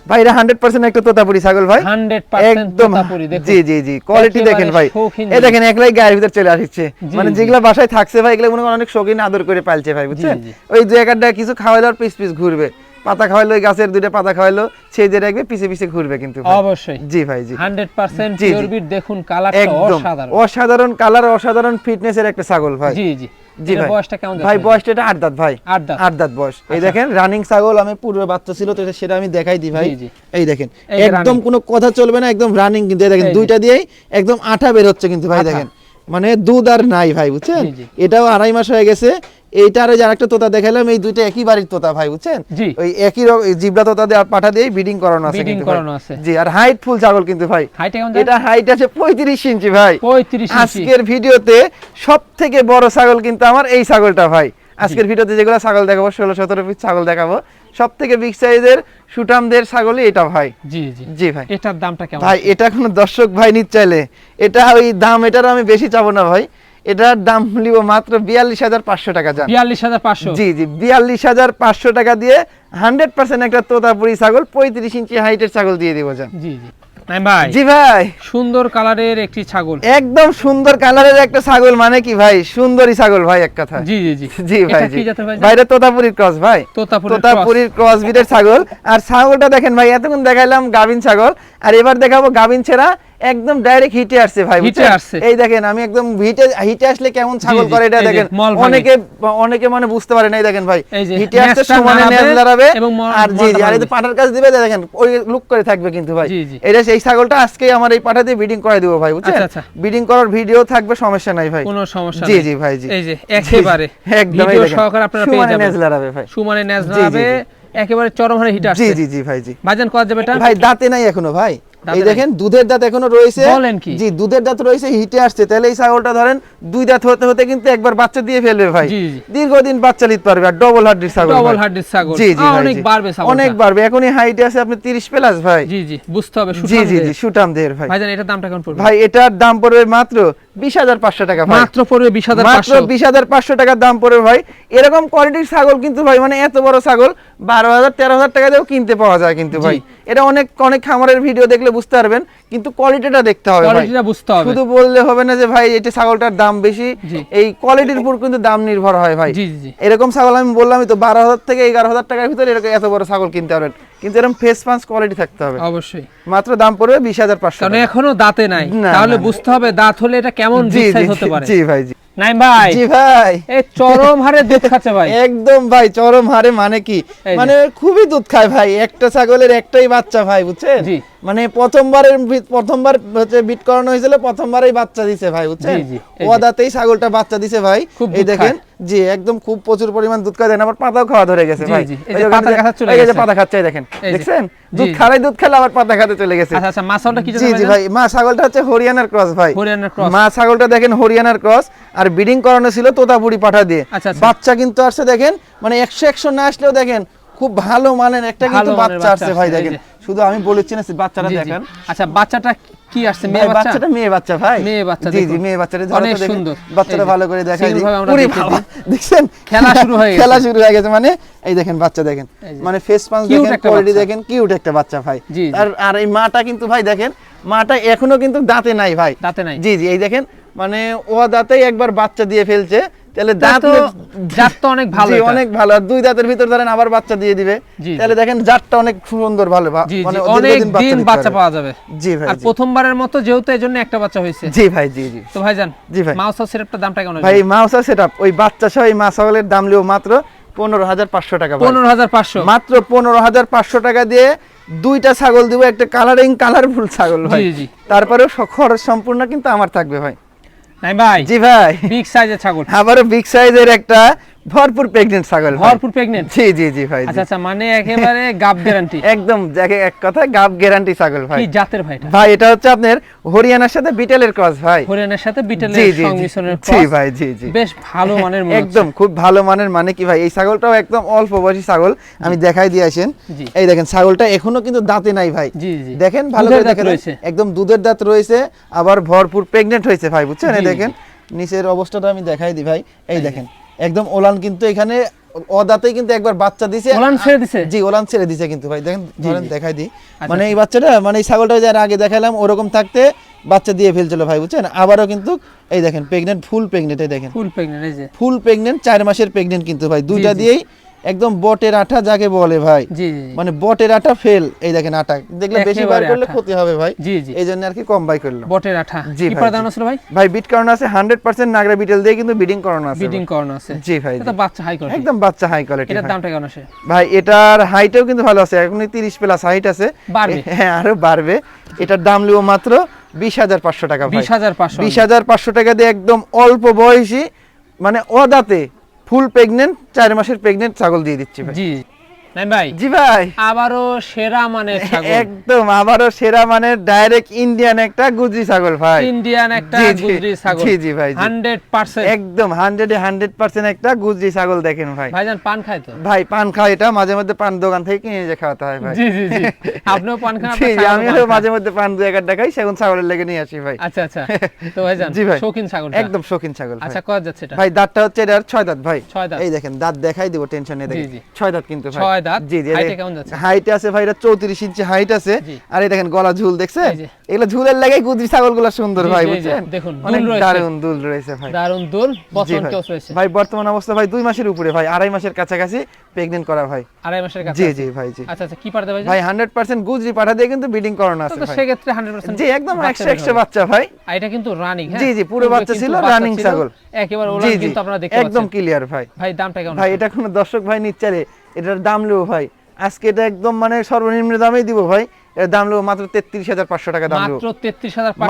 ভাই এটা হান্ড্রেড পার্সেন্ট একটা তোতাপুরি ছাগল ভাই। 100% একদম তোতাপুরি, দেখুন। জি জি জি কোয়ালিটি দেখেন ভাই। এই দেখেন একলাই ভিতর চলে আসছে। মানে। যেগুলা বাসায় থাকছে ভাই এগুলো মনে করেন অনেক শৌখিন আদর করে পালছে ভাই বুঝছেন? ওই একটা কিছু খাওয়া দাওয়ার পিস পিস ঘুরবে। পাতা খাওয়াইলো গাছের দুইটা পাতা খাওয়াইলো সেই দিয়ে রাখবে পিছে পিছে ঘুরবে কিন্তু অবশ্যই। জি ভাই জি। 100% জি, জি। পিওর বিট দেখুন কালারটা অসাধারণ। অসাধারণ কালার অসাধারণ ফিটনেসের একটা ছাগল ভাই। জি জি। জি ভাই। বয়সটা কেমন ভাই বয়সটা এটা আট দাঁত ভাই। আট দাঁত। আট দাঁত বয়স। এই দেখেন রানিং ছাগল আমি পূর্বে বাচ্চা ছিল তো সেটা আমি দেখাই দিই ভাই। এই দেখেন একদম কোনো কথা চলবে না একদম রানিং কিন্তু। দেখেন দুইটা দিয়েই একদম আঠা বের হচ্ছে কিন্তু ভাই দেখেন। মানে দুধ আর নাই ভাই বুঝছেন। এটাও আড়াই মাস হয়ে গেছে। এইটার যে আরেকটা তোতা দেখালাম এই দুইটা একই বাড়ির তোতা ভাই বুঝছেন? ওই একই জিবলা তোতা দিয়ে আর পাঠা দিয়ে ব্রিডিং করানো আছে কিন্তু। জি আর হাইট ফুল ছাগল কিন্তু ভাই। এটা হাইট আছে পঁয়ত্রিশ ইঞ্চি ভাই। 35 ইঞ্চি। আজকের ভিডিওতে সব থেকে বড় ছাগল কিন্তু আমার এই ছাগলটা ভাই। আজকের ভিডিওতে যেগুলো ছাগল দেখাবো ষোলো সতেরো পিস ছাগল দেখাবো সব থেকে বিগ সাইজের সুটামদের ছাগলই এটা ভাই। জি জি। জি ভাই। এটার দামটা কেমন? ভাই এটা কোনো দর্শক ভাই নিতে চাইলে এটা ওই দাম এটার আমি বেশি চাবো না ভাই। এটার দাম লিব মাত্র বিয়াল্লিশ হাজার পাঁচশো টাকা যান বিয়াল্লিশ হাজার পাঁচশো? জি জি বিয়াল্লিশ হাজার পাঁচশো টাকা দিয়ে হান্ড্রেড পার্সেন্ট একটা তোতাপুরি ছাগল পঁয়ত্রিশ ইঞ্চি হাইটের ছাগল দিয়ে দিব যান জি জি। ভাই জি ভাই। সুন্দর কালারের একটি ছাগল। একদম সুন্দর কালারের একটা ছাগল মানে কি ভাই? সুন্দরী ছাগল ভাই এক কথা। জি জি জি। জি ভাই জি। ভাই? ভাইরা তোতাপুরির ক্রস ভাই। তোতাপুরির ক্রস বিটের ছাগল। আর ছাগলটা দেখেন ভাই এতক্ষণ দেখাইলাম গাবিন ছাগল। আর এবার দেখাবো গাবিন ছেড়া একদম ডাইরেক্ট হিটে আসছে ভাই হিটে আসছে। এই দেখেন আমি একদম হিটে হিটে আসলে কেমন ছাগল করে এটা দেখেন। অনেকে অনেকে মানে বুঝতে পারে না এই দেখেন ভাই। হিটে আসছে সমানে নেজ দাঁড়াবে। আর জি জি আর এই পাটার কাছে দিবে দেখেন ওই লুক করে থাকবে কিন্তু ভাই। এটা সেই ছাগলটা আজকে আমার এই পাটা দিয়ে ব্রিডিং করে দিব ভাই বুঝছেন? আচ্ছা, আচ্ছা। ব্রিডিং করার ভিডিও থাকবে সমস্যা নাই ভাই। কোনো সমস্যা জি নেই। জি ভাই জি। এই যে একেবারে। একদম ভিডিও সহকারে আপনারা পেয়ে সমানে যাবেন। নেজ দাঁড়াবে ভাই। সুমানে ন্যাজ জি, জি, একেবারে চরম হারে হিট আসছে। জি জি জি ভাই জি। ভাইজান কত যাবে এটা? ভাই দাঁতে নাই এখনও ভাই। এই দেখেন দুধের দাঁত এখনও রয়েছে। বলেন কি? জি দুধের দাঁত রয়েছে হিটে আসছে। তাহলে এই ছাগলটা ধরেন দুই দাঁত হতে হতে কিন্তু একবার বাচ্চা দিয়ে ফেলবে ভাই। দীর্ঘদিন বাচ্চা নিতে পারবে আর ডবল হার্ডের ছাগল ডবল হার্ডের ছাগল। জি জি অনেক বাড়বে ছাগল অনেক বাড়বে। এখনই হাইটে আছে আপনি 30 প্লাস ভাই। জি জি বুঝতে হবে জি সুঠাম জি। জি ভাই। ভাইজান এটার দামটা কেমন পড়বে। ভাই এটার দাম পড়বে মাত্র বিশ হাজার পাঁচশো টাকা মাত্র পড়বে বিশ হাজার মাত্র বিশ হাজার পাঁচশো টাকার দাম পড়বে ভাই। এরকম কোয়ালিটির ছাগল কিন্তু ভাই মানে এত বড় ছাগল বারো হাজার তেরো হাজার টাকা দিয়েও কিনতে পাওয়া যায় কিন্তু ভাই। এটা অনেক অনেক খামারের ভিডিও দেখলে বুঝতে পারবেন কিন্তু কোয়ালিটিটা দেখতে হবে কোয়ালিটিটা বুঝতে হবে। শুধু বললে হবে না যে ভাই এটা ছাগলটার দাম বেশি। এই কোয়ালিটির উপর কিন্তু দাম নির্ভর হয় ভাই। এরকম ছাগল আমি বললামই তো বারো হাজার থেকে এগারো হাজার টাকার ভিতরে এরকম এত বড় ছাগল কিনতে পারবেন। কিন্তু এরকম ফেস পাঞ্চ কোয়ালিটি থাকতে হবে। অবশ্যই। মাত্র দাম পড়বে বিশ হাজার পাঁচশো কারণ এখনও দাঁতে নাই। তাহলে। বুঝতে হবে দাঁত হলে এটা কেমন হতে পারে। জি ভাই জি। নাই ভাই জি ভাই। এই চরম হারে দুধ খাচ্ছে ভাই। একদম ভাই চরম হারে মানে কি? মানে খুবই দুধ খায় ভাই। একটা ছাগলের একটাই বাচ্চা ভাই বুঝছেন? জি। মানে প্রথমবারের প্রথমবার হচ্ছে বিট করানো হয়েছিল প্রথমবারই বাচ্চা দিছে ভাই বুঝছেন। ওয়াদাতেই ছাগলটা বাচ্চা দিছে ভাই। এই দেখেন জি একদম খুব প্রচুর পরিমাণ দুধ খায় দেন আবার পাতাও খাওয়া ধরে গেছে ভাই। এই যে পাতা খাওয়া খাচ্ছে দেখেন দেখছেন? দুধ জি। খারাই দুধ খেলে আবার পাতা খাতে চলে গেছে। আচ্ছা আচ্ছা মাসালটা কি জি জি ভাই মা ছাগলটা হচ্ছে হরিয়ানার ক্রস ভাই। হরিয়ানার ক্রস। মা ছাগলটা দেখেন হরিয়ানার ক্রস আর ব্রিডিং করানো ছিল তোতাপুরি পাঠা দিয়ে। আচ্ছা, আচ্ছা। বাচ্চা কিন্তু আসছে দেখেন মানে একশো একশো না আসলেও দেখেন খুব ভালো মানের একটা কিন্তু বাচ্চা আসছে ভাই দেখেন। শুধু আমি বলেছি না জি। দেখেন। আচ্ছা বাচ্চাটা কি আসছে? মেয়ে বাচ্চা? বাচ্চাটা মেয়ে বাচ্চা ভাই। মেয়ে বাচ্চা, জি জি মেয়ে বাচ্চাটা অনেক সুন্দর। বাচ্চাটা ভালো করে দেখাই দিই। ওরে বাবা, দিই। দেখছেন? খেলা শুরু হয়ে গেছে। খেলা শুরু হয়ে গেছে মানে এই দেখেন বাচ্চা দেখেন। মানে ফেস Cute দেখেন একটা কোয়ালিটি দেখেন কিউট একটা বাচ্চা ভাই। আর আর এই মাটা কিন্তু ভাই দেখেন মাটা এখনও কিন্তু দাঁতে নাই ভাই। দাঁতে নাই। জি জি এই দেখেন মানে ও দাঁতেই একবার বাচ্চা দিয়ে ফেলছে তাহলে দাঁত জাত তো অনেক ভালো জি অনেক ভালো। আর দুই দাঁতের ভিতর ধরেন আবার বাচ্চা দিয়ে দিবে। তাহলে দেখেন জাতটা অনেক সুন্দর ভালো মানে অনেক দিন বাচ্চা পাওয়া যাবে। জি ভাই আর প্রথমবারের মতো যেহেতু এই জন্য একটা বাচ্চা হয়েছে। জি ভাই জি জি। তো ভাইজান জি ভাই। মাউস সিরাপটার দামটা কেমন ভাই মাউসা সেটআপ ওই বাচ্চা সহ এই মা ছাগলের দাম লিও মাত্র পনেরো হাজার পাঁচশো টাকা পনেরো হাজার পাঁচশো? মাত্র পনেরো হাজার পাঁচশো টাকা দিয়ে দুইটা ছাগল দিব একটা কালারিং কালারফুল ছাগল ভাই। তারপরেও খরচ সম্পূর্ণ কিন্তু আমার থাকবে ভাই। ভাই? জি ভাই। বিগ সাইজের ছাগল। আবারও বিগ সাইজের একটা ভরপুর প্রেগনেন্ট ছাগল ভরপুর প্রেগনেন্ট জি জি জি ভাই আচ্ছা আচ্ছা মানে একেবারে গাব গ্যারান্টি একদম যাকে এক কথায় গাব গ্যারান্টি ছাগল ভাই। কি জাতের ভাইটা ভাই এটা হচ্ছে আপনার হরিয়ানার সাথে বিটেলের ক্রস ভাই। হরিয়ানার সাথে বিটেলের। সংমিশ্রণের জি ভাই জি জি। বেশ ভালো মানের মনে একদম খুব ভালো মানের মানে কি ভাই? এই ছাগলটাও একদম অল্প বয়সী ছাগল। আমি দেখাই দিয়ে আসেন। এই দেখেন ছাগলটা এখনও কিন্তু দাঁতে নাই ভাই। জি জি। দেখেন ভালো করে দেখেন। একদম দুধের দাঁত রয়েছে আবার ভরপুর প্রেগনেন্ট হয়েছে ভাই বুঝছেন? এই দেখেন নিচের অবস্থাটা আমি দেখাই দিই ভাই। এই দেখেন একদম ওলান কিন্তু এখানে অদাতেই কিন্তু একবার বাচ্চা দিছে। ওলান ছেড়ে দিছে? জি ওলান ছেড়ে দিছে কিন্তু ভাই। দেখেন ধরেন দেখাই দিই। আচ্ছা, মানে এই বাচ্চাটা মানে এই ছাগলটা যার আগে দেখালাম ওরকম থাকতে বাচ্চা দিয়ে ফেলছিল ভাই বুঝছেন? আবারও কিন্তু এই দেখেন প্রেগনেন্ট ফুল প্রেগনেন্ট এই দেখেন। ফুল প্রেগনেন্ট এই যে। ফুল প্রেগনেন্ট চার মাসের প্রেগনেন্ট কিন্তু ভাই। দুইটা দিয়েই একদম বটের আঠা যাকে বলে ভাই। মানে বটের আঠা ফেল এই দেখেন আটা দেখলে বেশি বার করলে ক্ষতি হবে ভাই। এই জন্য আর কি কম বাই করলাম বটের আঠা। জি। দাম ছিল ভাই? ভাই বিট করানো আছে হান্ড্রেড পার্সেন্ট নাগরা বিটেল দিয়ে কিন্তু বিডিং করানো আছে বিডিং। করানো আছে। জি ভাই এটা বাচ্চা হাই কোয়ালিটি একদম বাচ্চা হাই কোয়ালিটি এটার দামটা কেমন আসে? ভাই এটার হাইটও কিন্তু ভালো আছে। এখনই তিরিশ প্লাস হাইট আছে। বাড়বে। হ্যাঁ আরও বাড়বে। এটার দাম লিও মাত্র বিশ হাজার পাঁচশো টাকা ভাই। বিশ হাজার পাঁচশো। বিশ হাজার পাঁচশো টাকা দিয়ে একদম অল্প বয়সী মানে অদাতে ফুল প্রেগনেন্ট চার মাসের প্রেগনেন্ট ছাগল দিয়ে দিচ্ছি জি। ভাই? জি ভাই। আবারও সেরা মানের ছাগল। একদম আবারও সেরা মানের ডাইরেক্ট ইন্ডিয়ান একটা গুজরি ছাগল ভাই। ইন্ডিয়ান একটা জি, জি। গুজরি ছাগল। জি, জি ভাই, জি। Hundred percent. একদম হান্ড্রেড হান্ড্রেড পার্সেন্ট একটা গুজরি ছাগল দেখেন ভাই। ভাইজান পান খায় তো? ভাই পান খাওয়া এটা মাঝে মধ্যে পান দোকান থেকে কিনে যে খাওয়াতে হয় ভাই। জি জি জি। আপনিও পান খান জি। মাঝে মধ্যে পান দু একার দেখাই সেগুন ছাগলের লেগে নিয়ে আসি ভাই। আচ্ছা আচ্ছা। তো ভাইজান জি ভাই। শৌখিন ছাগল একদম শৌখিন ছাগল ভাই। আচ্ছা কয় যাচ্ছে এটা? ভাই দাঁতটা হচ্ছে এটার ছয় দাঁত ভাই। ছয় দাঁত। এই দেখেন দাঁত দেখাই দিব টেনশন নেই দেখেন। ছয় দাঁত কিন্তু ভাই। ছয় দাঁত। জি জি হাইটে কেমন যাচ্ছে? হাইটে আছে ভাই এটা চৌত্রিশ ইঞ্চি হাইট আছে। আর এই দেখেন গলা ঝুল দেখছেন? এই ঝুলের লাগে গুজরি ছাগলগুলো সুন্দর ভাই জি, এই যে, বুঝছেন? দেখুন, অনেক রয়েছে। দুল রয়েছে ভাই। দারুণ দোল জি বচন রয়েছে ভাই বর্তমান অবস্থা ভাই দুই মাসের উপরে ভাই আড়াই মাসের কাছাকাছি প্রেগনেন্ট করা ভাই। আড়াই মাসের কাছে জি জি ভাই জি। আচ্ছা আচ্ছা কি পারতে ভাই ভাই হান্ড্রেড পার্সেন্ট গুজরি পাঠা দিয়ে কিন্তু বিডিং করানো আছে তো সেক্ষেত্রে হান্ড্রেড পার্সেন্ট জি একদম একশো একশো বাচ্চা ভাই। এটা কিন্তু রানিং হ্যাঁ? জি, জি, পুরো বাচ্চা ছিল, ছিল, ছাগল। একেবারে কিন্তু আপনারা দেখতে একদম ক্লিয়ার ভাই। ভাই দামটা কেমন ভাই এটা কোনো দর্শক ভাই নিচ্চারে এটার দাম নেব ভাই। আজকে এটা একদম মানে সর্বনিম্ন দামেই দিব ভাই। এর দাম নেব মাত্র তেত্রিশ হাজার পাঁচশো টাকা দাম নেব।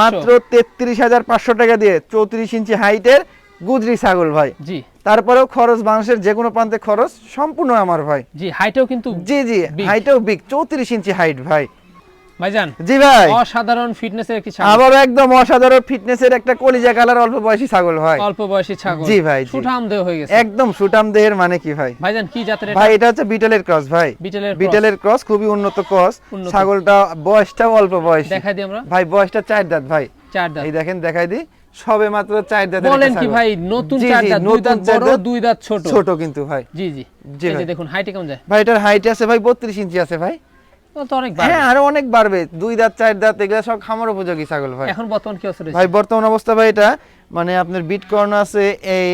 মাত্র তেত্রিশ হাজার পাঁচশো। টাকা দিয়ে চৌত্রিশ ইঞ্চি হাইটের গুজরি ছাগল ভাই। জি। তারপরেও খরচ মানুষের যে কোনো প্রান্তে খরচ সম্পূর্ণ আমার ভাই। জি হাইটেও কিন্তু জি জি হাইটেও বিগ চৌত্রিশ ইঞ্চি হাইট ভাই। ভাইজান জি ভাই। অসাধারণ ফিটনেসের একটি ছাগল। আবারও একদম অসাধারণ ফিটনেসের একটা কলিজা কালার অল্প বয়সী ছাগল ভাই অল্প বয়সী ছাগল। জি ভাই, সুঠাম দেহ হয়ে গেছে। একদম সুটাম দেহের মানে কি ভাই? ভাইজান কি জাতের ভাই এটা হচ্ছে বিটেলের ক্রস ভাই। বিটেলের ক্রস। খুবই উন্নত ক্রস। ছাগলটা বয়সটাও অল্প বয়স। দেখাই দিই আমরা। ভাই বয়সটা চার দাঁত ভাই। চার দাঁত। এই দেখেন দেখাই দি সবে মাত্র চার দাঁতের বলেন কি ভাই নতুন চার দাঁত দুই নতুন দাঁত বড় দুই দাঁত ছোট। ছোট কিন্তু ভাই। জি জি। জি। দেখুন হাইটে কেমন যায়? ভাই এটার হাইট আছে ভাই বত্রিশ ইঞ্চি আছে ভাই। হ্যাঁ আরও অনেক বাড়বে। দুই দাঁত চার দাঁত এগুলো সব খামার উপযোগী ছাগল ভাই। এখন বর্তমান কি অবস্থা ভাই বর্তমান অবস্থা ভাই এটা মানে আপনার বিট আছে এই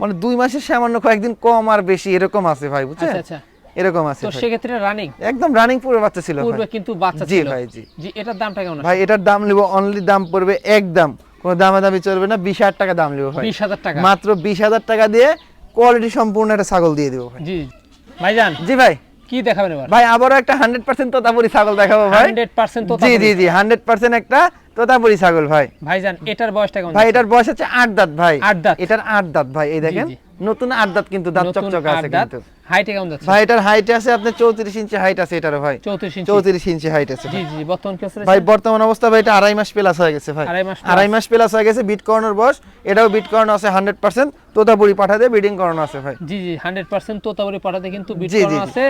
মানে দুই মাসের সামান্য কয়েকদিন কম আর বেশি এরকম আছে ভাই বুঝছেন? আচ্ছা আচ্ছা। এরকম আছে তো সেক্ষেত্রে রানিং একদম রানিং পুরো বাচ্চা ছিল পূর্বে কিন্তু বাচ্চা জি ভাই, জি। জি এটার দামটা কেমন ভাই এটার দাম নিব অনলি দাম পড়বে একদম কোনো দামাদামি চলবে না বিশ হাজার টাকা দাম নিব ভাই। বিশ হাজার টাকা। মাত্র বিশ হাজার টাকা দিয়ে কোয়ালিটি সম্পূর্ণ একটা ছাগল দিয়ে দিব ভাই। জি ভাইজান। জি ভাই। কি দেখাবেন ভাই আবারও একটা হান্ড্রেড পার্সেন্ট তোতাপুরি ছাগল দেখাবো ভাই। Hundred percent Totapuri. জি জি জি হান্ড্রেড পার্সেন্ট একটা তোতাপুরি ছাগল ভাই। ভাইজান এটার বয়সটা কেমন ভাই এটার বয়স হচ্ছে আট দাঁত ভাই। আট দাঁত। এটার আট দাঁত ভাই এই দেখেন। নতুন আট দাঁত কিন্তু দাঁত চকচকে আছে কিন্তু। হাইটে কেমন যাচ্ছে? ভাই এটার হাইট আছে আপনার চৌত্রিশ ইঞ্চি হাইট আছে এটারও ভাই। চৌত্রিশ ইঞ্চি। চৌত্রিশ ইঞ্চি হাইট আছে জি জি বর্তমান কি অবস্থা ভাই বর্তমান অবস্থা ভাই এটা আড়াই মাস প্লাস হয়ে গেছে ভাই। আড়াই মাস আড়াই মাস প্লাস হয়ে গেছে বিট করানোর বয়স। এটাও বিট কর্ন আছে হান্ড্রেড পার্সেন্ট তোতাপুরি পাঠা দিয়ে বিডিং করানো আছে ভাই। জি জি হান্ড্রেড পার্সেন্ট তোতাবুরি পাঠাতে কিন্তু বিট জি। আছে।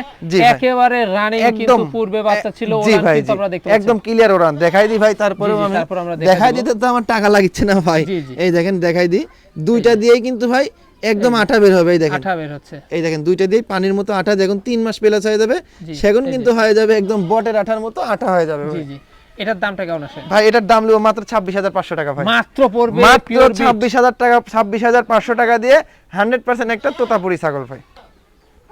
একেবারে রানিং কিন্তু পূর্বে বাচ্চা ছিল ভাই কিন্তু আমরা দেখতে একদম ক্লিয়ার ওরান দেখাই দি ভাই তারপরে আমি তারপর আমরা দেখাই দিতে তো আমার টাকা লাগছে না ভাই। এই দেখেন দেখাই দি দুইটা দিয়েই কিন্তু ভাই একদম আঠা বের হবে এই দেখেন। আঠা বের হচ্ছে। এই দেখেন দুইটা দিয়ে পানির মতো আঠা যখন তিন মাস প্লাস হয়ে যাবে। সেগুন কিন্তু হয়ে যাবে একদম বটের আঠার মতো আঠা হয়ে যাবে জি ভাই। জি। এটার দামটা কেমন আসে? ভাই এটার দাম লিও মাত্র ছাব্বিশ হাজার পাঁচশো টাকা ভাই। মাত্র পড়বে মাত্র পিওর ছাব্বিশ হাজার টাকা ছাব্বিশ হাজার পাঁচশো টাকা দিয়ে হান্ড্রেড পার্সেন্ট একটা তোতাপুরি ছাগল ভাই।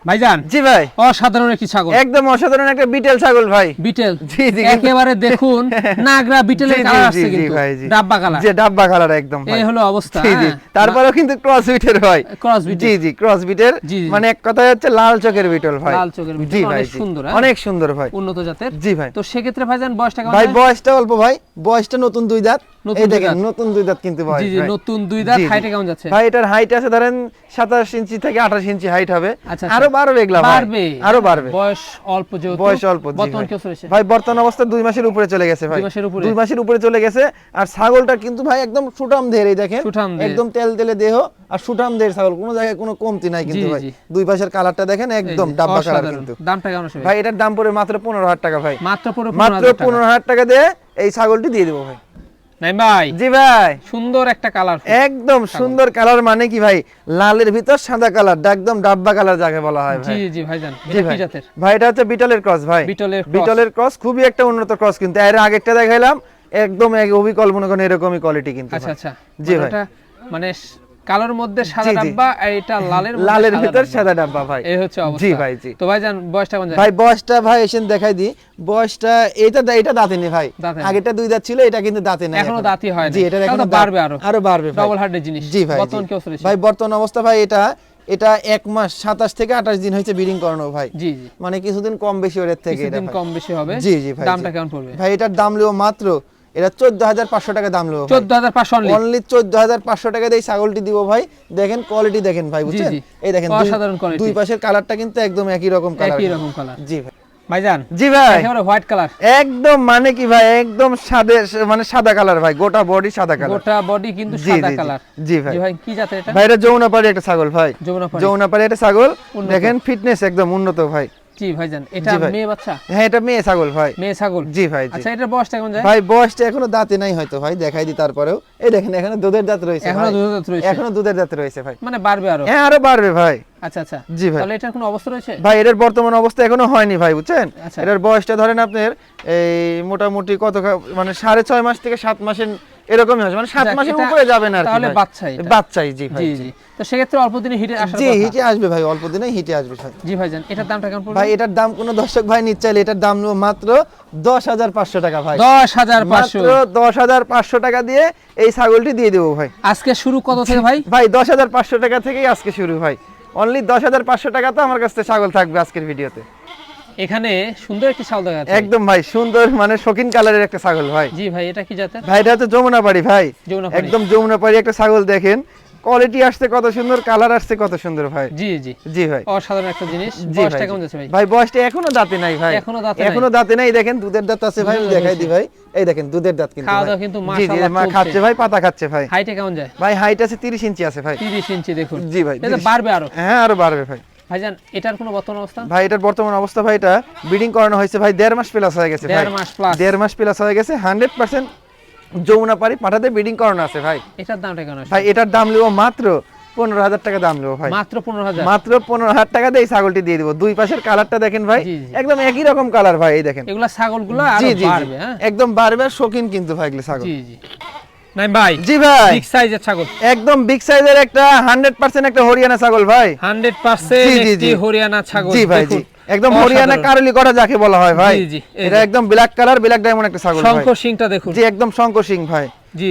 ভাইজান জি ভাই। অসাধারণ একটি ছাগল। একদম অসাধারণ একটা বিটেল ছাগল ভাই। বিটেল। জি, জি, একেবারে দেখুন নাগরা বিটেলের কালার আসছে কিন্তু ভাই। ডাব্বা কালার। যে ডাব্বা কালার একদম ভাই। এই হলো অবস্থা জি জি। হ্যাঁ। তারপরেও কিন্তু ক্রস বিটের ভাই। ক্রস বিটেল জি জি ক্রস বিটের। মানে এক কথায় হচ্ছে লাল চোখের বিটল ভাই। লাল চোখের বিটল, জি ভাই অনেক সুন্দর, হ্যাঁ? অনেক সুন্দর ভাই। উন্নত জাতের। জি ভাই। তো সেক্ষেত্রে ভাইজান বয়সটা কেমন ভাই বয়সটা অল্প ভাই। বয়সটা নতুন দুই দাঁত। নতুন এই দেখেন নতুন দুই দাঁত কিন্তু বয়স জি জি নতুন দুই দাঁত। হাইটে কেমন যাচ্ছে? ভাই এটার হাইট আছে ধরেন সাতাশ ইঞ্চি থেকে আঠাশ ইঞ্চি হাইট হবে। আচ্ছা, আরও বাড়বে এগুলা বাড়বে। আরও বাড়বে। বয়স অল্প যেহেতু বয়স অল্প বর্তমান। কেউ চলেছে ভাই বর্তমান অবস্থা দুই মাসের উপরে চলে গেছে ভাই। দুই মাসের উপরে? দুই মাসের উপরে চলে গেছে। আর ছাগলটা কিন্তু ভাই একদম সুটাম দেহের এই দেখেন। সুঠাম একদম তেল তেলে দেহ আর সুটাম দেহের ছাগল। কোনো জায়গায় কোনো কমতি নাই কিন্তু ভাই। দুই পাশের কালারটা দেখেন একদম ডাব্বা কালার কিন্তু। দামটা কেমন ভাই এটার দাম পড়ে মাত্র পনেরো হাজার টাকা ভাই। মাত্র পুরো মাত্র পনেরো হাজার টাকা দিয়ে এই ছাগলটি দিয়ে দেবো ভাই। নাই ভাই? জি ভাই। সুন্দর একটা কালার একদম সুন্দর কালার মানে কি ভাই? লালের ভিতর সাদা কালার একদম ডাব্বা কালার যাকে বলা হয় জি ভাই। জি জি ভাই। কি জাতের? ভাই এটা হচ্ছে বিটলের ক্রস ভাই। বিটলের। বিটলের ক্রস খুবই একটা উন্নত ক্রস কিন্তু এর আগেরটা দেখাইলাম। একদম এক অবিকল মনে করেন এরকমই কোয়ালিটি কিন্তু আচ্ছা আচ্ছা। জি ভাই। মানে কালোর মধ্যে সাদা। ডাব্বা আর এটা লালের লালের ভিতর সাদা ডাব্বা ভাই। এই হচ্ছে অবস্থা। জি ভাই জি। তো ভাইজান বয়সটা কেমন যায় ভাই বয়সটা ভাই এসে দেখাই দি। বয়সটা এটা দা- এটা ভাই। দাঁতে নেই। আগেরটা দুই দাঁত ছিল এটা কিন্তু দাঁতে নেই এখনও। দাঁতই হয় জি এটা এখনও বাড়বে আরও। আরও বাড়বে ভাই। ডবল হার্ডের জিনিস। জি ভাই বর্তমান। কেউ চলেছে ভাই বর্তমান অবস্থা ভাই এটা এটা এক মাস সাতাশ থেকে আঠাশ দিন হয়েছে ব্রিডিং করানো ভাই। জি জি। মানে কিছুদিন কম বেশি ওর থেকে কম বেশি হবে। জি, জি ভাই, দামটা কেমন পড়বে? ভাই এটার দাম লিও মাত্র এটা চোদ্দ হাজার পাঁচশো টাকা দাম চোদ্দ হাজার পাঁচশো অনলি চোদ্দ হাজার পাঁচশো টাকা দিয়ে ছাগলটি দিব ভাই। দেখেন কোয়ালিটি দেখেন ভাই বুঝছেন? এই দেখেন দুই- পাশের কালারটা কিন্তু একদম একই রকম কালার একই রকম কালার জি ভাই। ভাইজান জি ভাই। হোয়াইট কালার একদম মানে কি ভাই একদম সাদে মানে সাদা কালার ভাই গোটা বডি সাদা কালার গোটা বডি কিন্তু জি, সাদা। কালার জি। ভাই। ভাই কি জাতের এটা? ভাই এটা যৌনাপাড়ি একটা ছাগল ভাই। যমুনাপাড়ি যৌনাপাড়ি একটা ছাগল। দেখেন ফিটনেস একদম উন্নত ভাই। জি ভাইজান এটা মেয়ে বাচ্চা? হ্যাঁ এটা মেয়ে ছাগল ভাই। মেয়ে ছাগল? জি ভাই আচ্ছা এটা বয়সটা কেমন যায়? ভাই বয়সটা এখনও দাঁতে নাই হয়তো ভাই দেখাই দি তারপরেও। এই দেখেন এখানে দুধের দাঁত রয়েছে এখনও দুধের দাঁত রয়েছে? এখনও দুধের দাঁত রয়েছে ভাই। মানে বাড়বে আরও? হ্যাঁ আরও বাড়বে ভাই। আচ্ছা আচ্ছা। জি ভাই। তাহলে এটার কোনো অবস্থা রয়েছে? ভাই এটার বর্তমান অবস্থা এখনও হয়নি ভাই বুঝছেন? আচ্ছা। এটার বয়সটা ধরেন আপনার এই মোটামুটি কত মানে সাড়ে ছয় মাস থেকে সাত মাসের এরকমই মানে সাত মাসের উপরে যাবে না তাহলে ভাই। বাচ্চাই বাচ্চাই জি ভাই জি তো সেক্ষেত্রে অল্প দিনে হিটে আসার জি হিটে আসবে ভাই অল্প দিনে হিটে আসবে ভাই। জি ভাইজান এটার দামটা কেমন পড়বে? ভাই এটার দাম কোনো দর্শক ভাই নিচ্ছে চাইলে এটার দাম মাত্র দশ হাজার পাঁচশো টাকা ভাই। দশ হাজার পাঁচশো। মাত্র দশ হাজার পাঁচশো টাকা দিয়ে এই ছাগলটি দিয়ে দেবো ভাই। আজকে শুরু কত থেকে ভাই? ভাই দশ হাজার পাঁচশো টাকা থেকেই আজকে শুরু ভাই। অনলি দশ হাজার পাঁচশো টাকা তো আমার কাছে ছাগল থাকবে আজকের ভিডিওতে। এখানে সুন্দর একটি ছাগল দেখা যাচ্ছে। একদম ভাই সুন্দর মানে শকিন কালারের একটা ছাগল ভাই। জি ভাই এটা কি জাতের? ভাই এটা হচ্ছে যমুনা বাড়ি ভাই। যমুনাপাড়ি। একদম যমুনা বাড়ি একটা ছাগল দেখেন। কোয়ালিটি আসছে কত সুন্দর কালার আসছে কত সুন্দর ভাই। জি জি। জি ভাই। অসাধারণ একটা জিনিস। বয়সটা কেমন যাচ্ছে ভাই? ভাই বয়সটা এখনও দাঁতে নাই ভাই। এখনও দাঁতে নাই। এখনও দাঁতে নাই দেখেন দুধের দাঁত আছে ভাই আমি দেখাই দাঁত দি ভাই। এই দেখেন দুধের দাঁত কিন্তু খাওয়া। দাওয়া কিন্তু মাশাআল্লাহ মা খাচ্ছে ভাই পাতা খাচ্ছে ভাই। হাইটে কেমন যায়? ভাই হাইট আছে 30 ইঞ্চি আছে ভাই। তিরিশ ইঞ্চি দেখুন। জি ভাই, এটা বাড়বে আরও। হ্যাঁ আরও বাড়বে ভাই। ভাইজান এটার কোনো বর্তমান অবস্থা? ভাই এটার বর্তমান অবস্থা ভাই এটা ব্রিডিং করানো হয়েছে ভাই দেড় মাস প্লাস হয়ে গেছে ভাই। দেড় মাস plus। দেড় মাস প্লাস হয়ে গেছে হান্ড্রেড পার্সেন্ট যমুনা পাড়ি পাঠাতে ব্রিডিং করানো আছে ভাই। এটার দামটা আসবে ভাই এটার দাম নেব মাত্র পনেরো হাজার টাকা দাম নেব ভাই। মাত্র পনেরো হাজার? মাত্র পনেরো হাজার টাকা দিয়ে ছাগলটি দিয়ে দিব। দুই পাশের কালারটা দেখেন ভাই। একদম একই রকম কালার ভাই এই দেখেন। এগুলা ছাগলগুলো জি আরও জি। হ্যাঁ? একদম বাড়বে আর শৌখিন কিন্তু ভাই এগুলো ছাগল। জি জি। নাই ভাই জি ভাই। বিগ সাইজের ছাগল। একদম বিগ সাইজের একটা হান্ড্রেড পার্সেন্ট একটা হরিয়ানা ছাগল ভাই। হান্ড্রেড পার্সেন্ট জি, জি, একটি হরিয়ানা ছাগল জি ভাই জি। একদম। হরিয়ানা কারলি করা যাকে বলা হয় ভাই। এটা একদম ব্ল্যাক কালার ব্ল্যাক ডায়মন্ড একটা ছাগল শঙ্কর সিংটা দেখুন। জি একদম শঙ্কর সিং ভাই।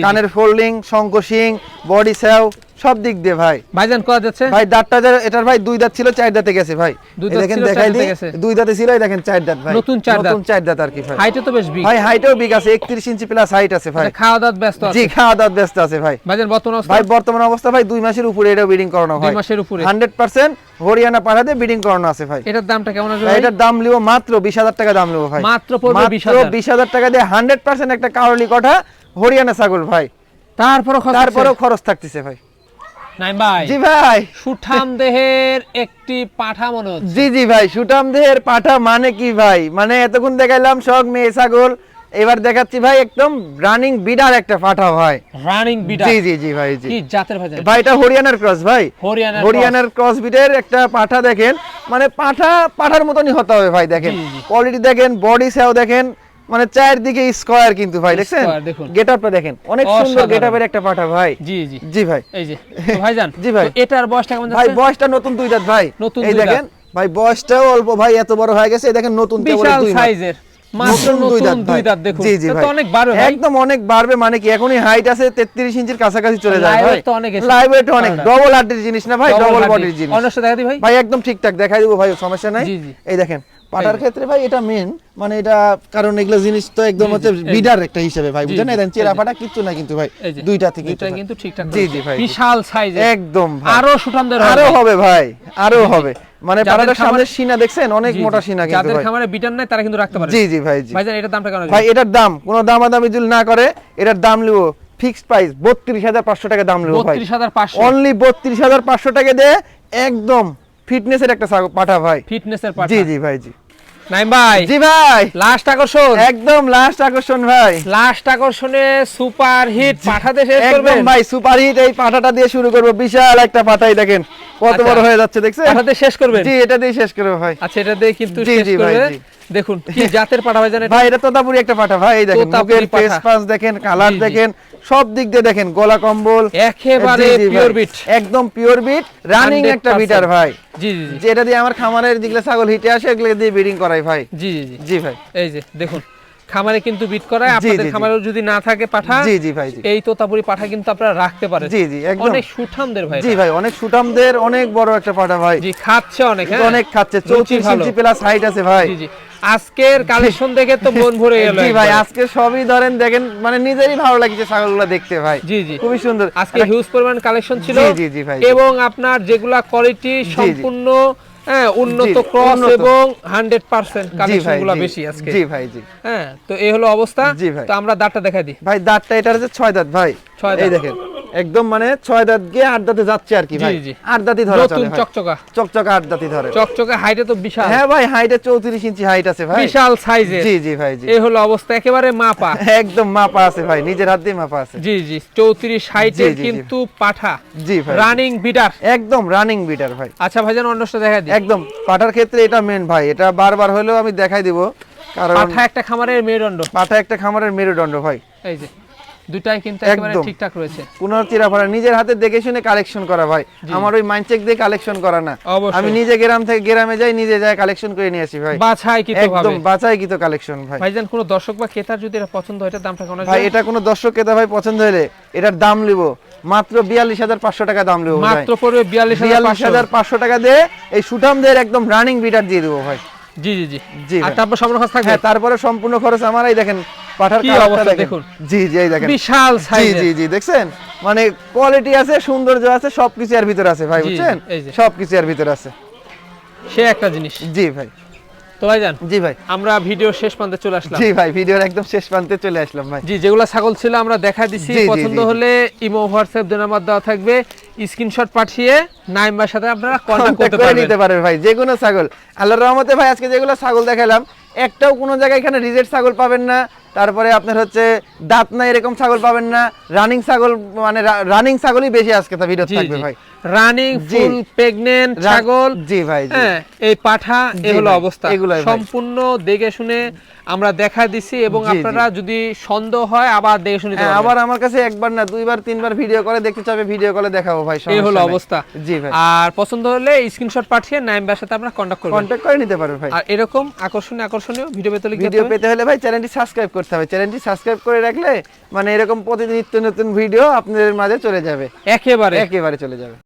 কানের ফোল্ডিং শঙ্কর সিং বডি সেও সব দিক দিয়ে ভাই। ভাইজান কত যাচ্ছে ভাই দাঁতটা এটার ভাই দুই দাঁত ছিল চার দাঁতে গেছে ভাই। দুই দাঁত দেখেন দেখাই দাঁতে দিই গেছে। দুই দাঁতে ছিল এই দেখেন চার দাঁত ভাই। নতুন চার দাঁত। নতুন চার দাঁত আর কি ভাই। হাইটে তো বেশ বিগ ভাই হাইটও বিগ আছে 31 ইঞ্চি প্লাস হাইট আছে ভাই। খাওয়া দাওয়া ব্যস্ত আছে। জি খাওয়া দাওয়া ব্যস্ত আছে ভাই। ভাইজান বর্তমান অবস্থা? ভাই বর্তমান অবস্থা ভাই দুই মাসের উপরে এটা বিডিং করানো দুই হয় মাসের উপরে। 100% হরিয়ানা পাঠাতে বিডিং করানো আছে ভাই। এটার দামটা কেমন আসবে ভাই, ভাই? এটার দাম লিও মাত্র 20000 টাকা দাম লিও ভাই। মাত্র পড়বে মাত্র 20,000 20000 টাকা দিয়ে 100% একটা কারলি কঠা হরিয়ানা ছাগল ভাই। তারপরও খরচ তারপরেও খরচ থাকতেছে ভাই। নাই ভাই। জি ভাই। সুঠাম দেহের একটি পাঠা মনে হচ্ছে। জি জি ভাই সুটাম দেহের পাঠা মানে কি ভাই? মানে এতক্ষণ দেখাইলাম সব মেয়ে ছাগল। এবার দেখাচ্ছি ভাই একদম রানিং বিডার একটা পাঠা ভাই। রানিং বিডা জি জি জি ভাই জি। কি জাতের ভাইজান ভাই এটা হরিয়ানার ক্রস ভাই। হরিয়ানার হরিয়ানার ক্রস বিটের একটা পাঠা দেখেন। মানে পাঠা পাঠার মতনই হতে হবে ভাই দেখেন। কোয়ালিটি দেখেন বডি সেও দেখেন। মানে চারদিকে স্কোয়ার কিন্তু ভাই দেখছেন? গেটআপটা দেখেন। অনেক সুন্দর গেটআপের একটা পাঠা ভাই। জি জি। জি ভাই। এই যে ভাইজান জি ভাই। এটার বয়সটা কেমন ভাই বয়সটা নতুন দুই দাঁত ভাই। নতুন এই দেখেন ভাই বয়সটাও অল্প ভাই এত বড় হয়ে গেছে এই দেখেন নতুন বিশাল সাইজের মাত্র নতুন দুই দাঁত দেখুন। জি জি তো অনেক বাড়বে একদম অনেক বাড়বে মানে কি এখনই হাইট আছে 33 ইঞ্চির কাছাকাছি চলে যায় Live ভাই। তো অনেক লাইভ ওয়েট অনেক। ডবল হার্টের জিনিস না ভাই ডবল। বডির জিনিস। দেখা ভাই? ভাই একদম ঠিকঠাক দেখাই দিব ভাই সমস্যা নাই। এই দেখেন পাটার ক্ষেত্রে ভাই এটা মেন মানে এটা কারণ এগুলো জিনিস তো একদম হচ্ছে। বিডার একটা হিসেবে ভাই বুঝেন না চেরা। ফাটা কিচ্ছু না কিন্তু ভাই দুইটা থেকে দুইটা কিন্তু ঠিকঠাক জি জি ভাই। বিশাল সাইজের একদম ভাই। আরও সুঠামদের আরও হবে ভাই আরও হবে। মানে পাটাটার সামনে সিনা দেখছেন? অনেক মোটা সিনা কিন্তু যাদের খামারে বিটার নাই তারা কিন্তু রাখতে পারে। জি জি ভাই জি। ভাইজান এটার দামটা কেন ভাই এটার দাম কোনো দামাদামি যদি না করে এটার দাম লিব ফিক্সড প্রাইস বত্রিশ হাজার পাঁচশো টাকা দাম লিব ভাই। বত্রিশ হাজার পাঁচশো। অনলি বত্রিশ হাজার পাঁচশো টাকা দিয়ে একদম ফিটনেসের একটা পাঠা ভাই। ফিটনেসের জি জি ভাই জি। নাইম ভাই জি ভাই। লাস্ট আকর্ষণ। একদম লাস্ট আকর্ষণ ভাই। লাস্ট আকর্ষণে সুপার হিট শেষ করবেন। ভাই সুপার হিট এই পাঠাটা দিয়ে শুরু করব। বিশাল একটা পাঠাই দেখেন কত আচ্ছা। বড় হয়ে যাচ্ছে দেখছেন? পাঠাতে শেষ করবেন? জি এটা দিয়ে শেষ করব ভাই। আচ্ছা এটা দিয়ে কিন্তু শেষ ভাই, করবে দেখুন কি জাতের পাঠা ভাইজান এটা ভাই এটা তোতাপুরি একটা পাঠা ভাই এই দেখেন মুখের ফেস পাস দেখেন কালার। দেখেন সব দিক দিয়ে দেখেন গলা কম্বল। একেবারে ভাই। পিওর বিট একদম পিওর বিট রানিং একটা বিটার ভাই। জি জি দিয়ে আমার খামারের যেগুলো ছাগল হিটে আসে এগুলো দিয়ে ব্রিডিং করাই ভাই? জি জি জি। জি ভাই। এই যে দেখুন খামারে কিন্তু বিট করায় আপনাদের। খামারেও যদি না থাকে পাঠা জি জি ভাই এই তোতাপুরি পাঠা কিন্তু আপনারা রাখতে পারেন। জি জি একদম। অনেক সুঠামদের ভাই। জি ভাই অনেক সুটামদের অনেক বড় একটা পাঠা ভাই। জি খাচ্ছে অনেক হ্যাঁ? অনেক খাচ্ছে রুচি চৌত্রিশ ভালো। ইঞ্চি প্লাস হাইট আছে ভাই। জি জি। আজকের কালেকশন দেখে তো মন ভরে গেল জি ভাই আজকে সবই ধরেন দেখেন মানে নিজেরই ভালো লাগছে ছাগলগুলো দেখতে ভাই। জি জি। খুবই সুন্দর। আজকে হিউজ পরিমাণ কালেকশন ছিল জি, জি, জি ভাই, এবং আপনার যেগুলা কোয়ালিটি সম্পূর্ণ হ্যাঁ উন্নত ক্রস এবং হান্ড্রেড পার্সেন্ট কালেকশনগুলো গুলা বেশি আজকে। জি ভাই জি। হ্যাঁ তো এই হলো অবস্থা। তো আমরা দাঁতটা দেখাই দিই। ভাই দাঁতটা এটা হচ্ছে ছয় দাঁত ভাই। ছয় এই দাঁত। দেখেন। একদম মানে ছয় দাঁত গিয়ে আট দাঁতে যাচ্ছে আর কি ভাই। আট দাঁতই ধরা নতুন চলে চকচকা। চকচকা আট দাঁতই ধরে। চকচকা হাইটে তো বিশাল। হ্যাঁ ভাই হাইটে চৌত্রিশ ইঞ্চি হাইট আছে ভাই। বিশাল সাইজের জি জি ভাই জি। এই হলো অবস্থা একেবারে মাপা। একদম মাপা আছে ভাই নিজের হাত দিয়ে মাপা আছে। জি জি চৌত্রিশ হাইটের জি, জি। কিন্তু পাঠা। জি ভাই। রানিং বিটার একদম রানিং বিটার ভাই। আচ্ছা ভাইজান অন্যটা দেখা দিই। একদম পাঠার ক্ষেত্রে এটা মেন ভাই এটা বারবার হলেও আমি দেখাই দিব। কারণ পাঠা একটা খামারের মেরুদণ্ড। পাঠা একটা খামারের মেরুদণ্ড ভাই। এই যে। দুটাই কিন্তু একেবারে ঠিকঠাক রয়েছে। পুনর নিজের হাতে দেখে শুনে কালেকশন করা ভাই। আমার ওই মাইন্ডচেক দিয়ে কালেকশন করা না। আমি নিজে গ্রাম থেকে গ্রামে যাই নিজে যাই কালেকশন করে নিয়ে আসি ভাই। বাছাই কি তো একদম বাছাই কিতো কালেকশন ভাই। ভাইজান কোনো দর্শক বা ক্রেতার যদি এটা পছন্দ হয় এটার দামটা কেমন ভাই এটা কোনো দর্শক ক্রেতা ভাই পছন্দ হলে এটার দাম লিব। মাত্র বিয়াল্লিশ হাজার পাঁচশো টাকা দাম লিব মাত্র পড়বে বিয়াল্লিশ বিয়াল্লিশ হাজার পাঁচশো টাকা দিয়ে এই সুঠামদের একদম রানিং বিটার দিয়ে দেবো ভাই। জি জি জি। জি আর তারপর সম্পূর্ণ খরচ থাকবে? হ্যাঁ তারপরে সম্পূর্ণ খরচ আমারই দেখেন পাঠার কালারটা দেখেন। জি জি এই দেখেন। বিশাল সাইজ জি জি দেখছেন? মানে কোয়ালিটি আছে সৌন্দর্য আছে সবকিছু এর ভিতরে আছে ভাই বুঝছেন? সবকিছু এর ভিতরে আছে। সে একটা জিনিস। জি ভাই। তো ভাইজান জি ভাই। আমরা ভিডিও শেষ প্রান্তে চলে আসলাম। জি ভাই ভিডিওর একদম শেষ প্রান্তে চলে আসলাম ভাই। জি যেগুলো ছাগল ছিল আমরা দেখা দিছি। জি, জি, পছন্দ জি, জি। হলে ইমো হোয়াটসঅ্যাপ দুই নাম্বার দেওয়া থাকবে। স্ক্রিনশট পাঠিয়ে নাইমবার সাথে আপনারা কন্ট্যাক্ট করতে করে পারবেন। নিতে পারবে ভাই যে কোনো ছাগল। আল্লাহর রহমতে ভাই আজকে যেগুলো ছাগল দেখালাম একটাও কোনো জায়গায় এখানে রিজেক্ট ছাগল পাবেন না। তারপরে আপনার হচ্ছে দাঁত নাই এরকম ছাগল পাবেন না। রানিং ছাগল মানে রানিং ছাগলই বেশি আজকে তা ভিডিও থাকবে ভাই। রানিং ফুল প্রেগনেন্ট রা- ছাগল জি ভাই হ্যাঁ এই পাঠা জি এ হলো অবস্থা। সম্পূর্ণ দেখে শুনে আমরা দেখা দিছি এবং। আপনারা যদি সন্দেহ হয় আবার দেখে শুনে হ্যাঁ, আবার আমার কাছে একবার না দুইবার তিনবার ভিডিও করে দেখতে চাবে ভিডিও কলে দেখাবো ভাই এই হলো অবস্থা। জি ভাই। আর পছন্দ হলে স্ক্রিনশট পাঠিয়ে নাইমবার সাথে আপনারা কন্ট্যাক্ট করবেন। কন্ট্যাক্ট করে নিতে পারবে ভাই। আর এরকম আকর্ষণীয় আকর্ষণীয় ভিডিও পেতে ভিডিও পেতে হলে ভাই চ্যানেলটি সাবস্ক্রাইব করতে হবে। চ্যানেলটি সাবস্ক্রাইব করে রাখলে মানে এরকম প্রতিদিন নিত্য নতুন ভিডিও আপনাদের মাঝে চলে যাবে। একেবারে। একেবারে চলে যাবে।